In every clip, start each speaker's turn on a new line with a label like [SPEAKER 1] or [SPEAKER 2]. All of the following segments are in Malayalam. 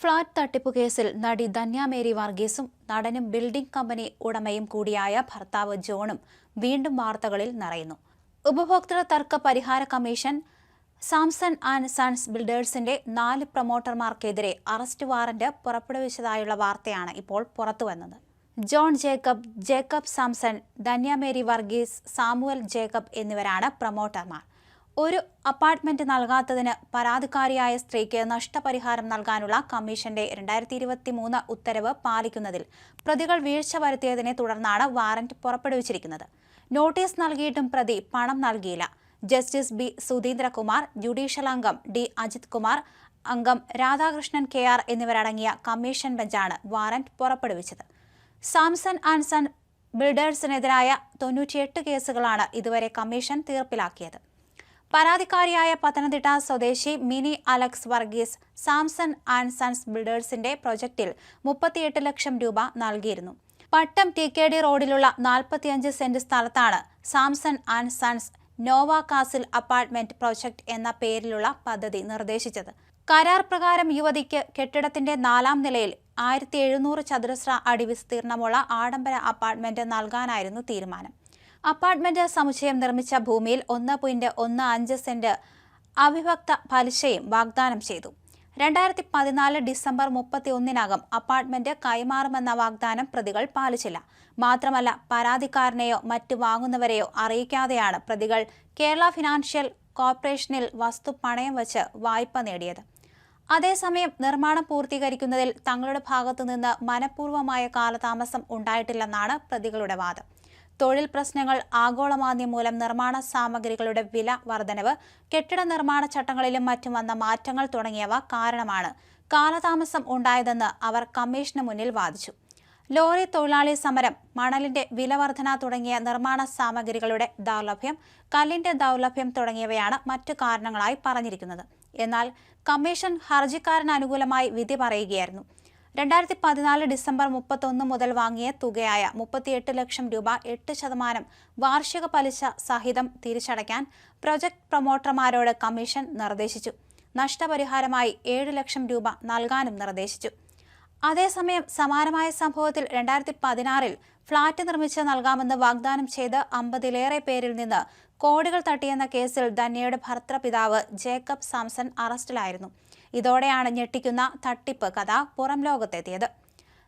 [SPEAKER 1] ഫ്ളാറ്റ് തട്ടിപ്പ് കേസിൽ നടി ധന്യാമേരി വർഗീസും നടനും ബിൽഡിംഗ് കമ്പനി ഉടമയും കൂടിയായ ഭർത്താവ് ജോണും വീണ്ടും വാർത്തകളിൽ നിറയുന്നു. ഉപഭോക്തൃ തർക്ക പരിഹാര കമ്മീഷൻ സാംസൺ ആൻഡ് സൺസ് ബിൽഡേഴ്സിന്റെ നാല് പ്രൊമോട്ടർമാർക്കെതിരെ അറസ്റ്റ് വാറന്റ് പുറപ്പെടുവിച്ചതായുള്ള വാർത്തയാണ് ഇപ്പോൾ പുറത്തുവന്നത് John Jacob Jacob Samson Dhanyamary Varghese Samuel Jacob എന്നിവരാണ് പ്രൊമോട്ടർമാർ. ഒരു അപ്പാർട്ട്മെന്റ് നൽകാത്തതിന് പരാതിക്കാരിയായ സ്ത്രീക്ക് നഷ്ടപരിഹാരം നൽകാനുള്ള കമ്മീഷന്റെ രണ്ടായിരത്തി ഇരുപത്തി മൂന്ന് ഉത്തരവ് പാലിക്കുന്നതിൽ പ്രതികൾ വീഴ്ച വരുത്തിയതിനെ തുടർന്നാണ് വാറന്റ് പുറപ്പെടുവിച്ചിരിക്കുന്നത്. നോട്ടീസ് നൽകിയിട്ടും പ്രതി പണം നൽകിയില്ല. ജസ്റ്റിസ് ബി സുധീന്ദ്രകുമാർ ജുഡീഷ്യൽ അംഗം ഡി അജിത് കുമാർ അംഗം രാധാകൃഷ്ണൻ കെ ആർ എന്നിവരടങ്ങിയ കമ്മീഷൻ ബെഞ്ചാണ് വാറന്റ് പുറപ്പെടുവിച്ചത്. സാംസൺ ആൻഡ് സൺ ബിൽഡേഴ്സിനെതിരായ തൊണ്ണൂറ്റിയെട്ട് കേസുകളാണ് ഇതുവരെ കമ്മീഷൻ തീർപ്പിലാക്കിയത്. പരാതിക്കാരിയായ പത്തനംതിട്ട സ്വദേശി Mini Alex Varghese Samson and Sons ബിൽഡേഴ്സിന്റെ പ്രൊജക്ടിൽ മുപ്പത്തിയെട്ട് ലക്ഷം രൂപ നൽകിയിരുന്നു. പട്ടം ടി കെ ഡി റോഡിലുള്ള നാൽപ്പത്തിയഞ്ച് സെന്റ് സ്ഥലത്താണ് Samson and Sons Nova Castle apartment project എന്ന പേരിലുള്ള പദ്ധതി നിർദ്ദേശിച്ചത്. കരാർ പ്രകാരം യുവതിക്ക് കെട്ടിടത്തിന്റെ നാലാം നിലയിൽ ആയിരത്തി എഴുന്നൂറ് ചതുരശ്ര അടി വിസ്തീർണമുള്ള ആഡംബര അപ്പാർട്ട്മെന്റ് നൽകാനായിരുന്നു തീരുമാനം. അപ്പാർട്ട്മെന്റ് സമുച്ചയം നിർമ്മിച്ച ഭൂമിയിൽ ഒന്ന് പോയിന്റ് ഒന്ന് അഞ്ച് സെന്റ് അവിഭക്ത പലിശയും വാഗ്ദാനം ചെയ്തു. രണ്ടായിരത്തി പതിനാല് ഡിസംബർ മുപ്പത്തി ഒന്നിനകം അപ്പാർട്ട്മെന്റ് കൈമാറുമെന്ന വാഗ്ദാനം പ്രതികൾ പാലിച്ചില്ല. മാത്രമല്ല പരാതിക്കാരനെയോ മറ്റു വാങ്ങുന്നവരെയോ അറിയിക്കാതെയാണ് പ്രതികൾ കേരള ഫിനാൻഷ്യൽ കോർപ്പറേഷനിൽ വസ്തു പണയം വച്ച് വായ്പ നേടിയത്. അതേസമയം നിർമ്മാണം പൂർത്തീകരിക്കുന്നതിൽ തങ്ങളുടെ ഭാഗത്തുനിന്ന് മനഃപൂർവമായ കാലതാമസം ഉണ്ടായിട്ടില്ലെന്നാണ് പ്രതികളുടെ വാദം. തൊഴിൽ പ്രശ്നങ്ങൾ ആഗോളമാന്ദ്യം മൂലം നിർമ്മാണ സാമഗ്രികളുടെ വില വർധനവ് കെട്ടിട നിർമ്മാണ ചട്ടങ്ങളിലും മറ്റും വന്ന മാറ്റങ്ങൾ തുടങ്ങിയവ കാരണമാണ് കാലതാമസം ഉണ്ടായതെന്ന് അവർ കമ്മീഷന് മുന്നിൽ വാദിച്ചു. ലോറി തൊഴിലാളി സമരം മണലിന്റെ വിലവർധന തുടങ്ങിയ നിർമ്മാണ സാമഗ്രികളുടെ ദൗർലഭ്യം കല്ലിന്റെ ദൗർലഭ്യം തുടങ്ങിയവയാണ് മറ്റു കാരണങ്ങളായി പറഞ്ഞിരിക്കുന്നത്. എന്നാൽ കമ്മീഷൻ ഹർജിക്കാരന് അനുകൂലമായി വിധി പറയുകയായിരുന്നു. രണ്ടായിരത്തി പതിനാല് ഡിസംബർ മുപ്പത്തൊന്ന് മുതൽ വാങ്ങിയ തുകയായ മുപ്പത്തിയെട്ട് ലക്ഷം രൂപ എട്ട് ശതമാനം വാർഷിക പലിശ സഹിതം തിരിച്ചടയ്ക്കാൻ പ്രൊജക്ട് പ്രൊമോട്ടർമാരോട് കമ്മീഷൻ നിർദ്ദേശിച്ചു. നഷ്ടപരിഹാരമായി ഏഴ് ലക്ഷം രൂപ നൽകാനും നിർദ്ദേശിച്ചു. അതേസമയം സമാനമായ സംഭവത്തിൽ രണ്ടായിരത്തി പതിനാറിൽ ഫ്ളാറ്റ് നിർമ്മിച്ച് നൽകാമെന്ന് വാഗ്ദാനം ചെയ്ത് അമ്പതിലേറെ പേരിൽ നിന്ന് കോടികൾ തട്ടിയെന്ന കേസിൽ ധന്യയുടെ ഭർത്തൃപിതാവ് ജേക്കബ് സാംസൺ അറസ്റ്റിലായിരുന്നു. ഇതോടെയാണ് ഞെട്ടിക്കുന്ന തട്ടിപ്പ് കഥ പുറം ലോകത്തെത്തിയത്.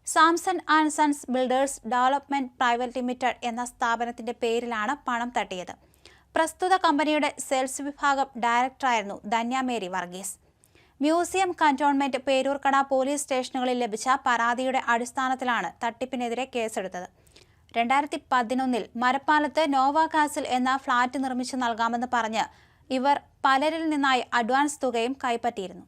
[SPEAKER 1] Samson and Sons builders development private limited എന്ന സ്ഥാപനത്തിന്റെ പേരിലാണ് പണം തട്ടിയത്. പ്രസ്തുത കമ്പനിയുടെ സെയിൽസ് വിഭാഗം ഡയറക്ടറായിരുന്നു Dhanyamary Varghese. Museum cantonment Peroorkada police സ്റ്റേഷനുകളിൽ ലഭിച്ച പരാതിയുടെ അടിസ്ഥാനത്തിലാണ് തട്ടിപ്പിനെതിരെ കേസെടുത്തത്. രണ്ടായിരത്തി പതിനൊന്നിൽ മരപ്പാലത്ത് നോവ കാസിൽ എന്ന ഫ്ളാറ്റ് നിർമ്മിച്ചു നൽകാമെന്ന് പറഞ്ഞ് ഇവർ പലരിൽ നിന്നായി അഡ്വാൻസ് തുകയും കൈപ്പറ്റിയിരുന്നു.